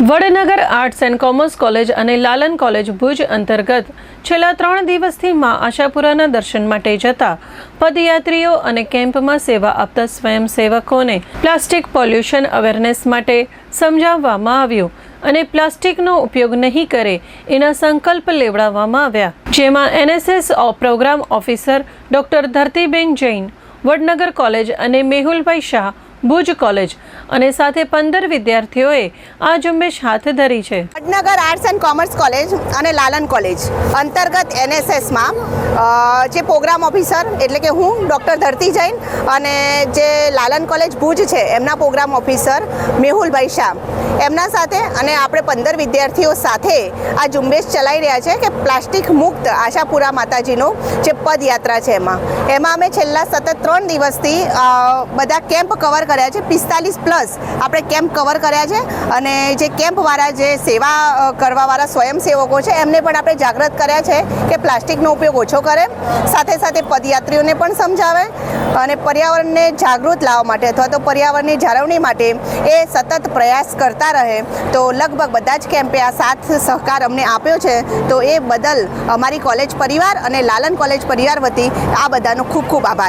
Vadnagar arts and commerce college અને Lalan college Bhuj અંતર્ગત છેલ્લા ત્રણ દિવસથી મા આશાપુરાના દર્શન માટે જતા પદયાત્રીઓ અને કેમ્પમાં સેવા આપતા સ્વયંસેવકોને પ્લાસ્ટિક પોલ્યુશન અવેરનેસ માટે સમજાવવામાં આવ્યું અને પ્લાસ્ટિકનો ઉપયોગ નહીં કરે એના સંકલ્પ લેવડાવવામાં આવ્યા. જેમાં NSS program officer doctor Dhartiben Jain, Vadnagar college અને મેહુલભાઈ શાહ ભુજ કોલેજ અને સાથે પંદર વિદ્યાર્થીઓએ આ ઝુંબેશ હાથ ધરી છે. Vadnagar arts and commerce college અને લાલન કોલેજ. અંતર્ગત એનએસએસમાં જે પ્રોગ્રામ ઓફિસર એટલે કે હું, ડૉક્ટર ધરતી જૈન અને જે લાલન કોલેજ ભુજ છે, એમના પ્રોગ્રામ ઓફિસર મેહુલભાઈ શાહ. એમના સાથે અને આપણે પંદર વિદ્યાર્થીઓ સાથે આ ઝુંબેશ ચલાવી રહ્યા છે કે પ્લાસ્ટિક મુક્ત આશાપુરા માતાજીનો જે પદયાત્રા છે એમાં. એમાં અમે છેલ્લા સતત ત્રણ દિવસથી બધા કેમ્પ કવર કર્યા છે. પિસ્તાલીસ પ્લસ આપણે કેમ્પ કવર કર્યા છે અને જે કેમ્પવાળા જે સેવા કરવાવાળા સ્વયંસેવકો છે, એમને પણ આપણે જાગૃત કર્યા છે કે પ્લાસ્ટિકનો ઉપયોગ ઓછો કરે. સાથે સાથે પદયાત્રીઓને પણ સમજાવે અને પર્યાવરણને જાગૃત લાવવા માટે અથવા તો પર્યાવરણની જાળવણી માટે એ સતત પ્રયાસ કરતા રહે, તો લગભગ બધા જ કેમ્પે આ સાથ સહકાર અમને આપ્યો છે. તો એ બદલ અમારી કોલેજ પરિવાર અને લાલન કોલેજ પરિવાર વતી આ બધાનો ખૂબ ખૂબ આભાર.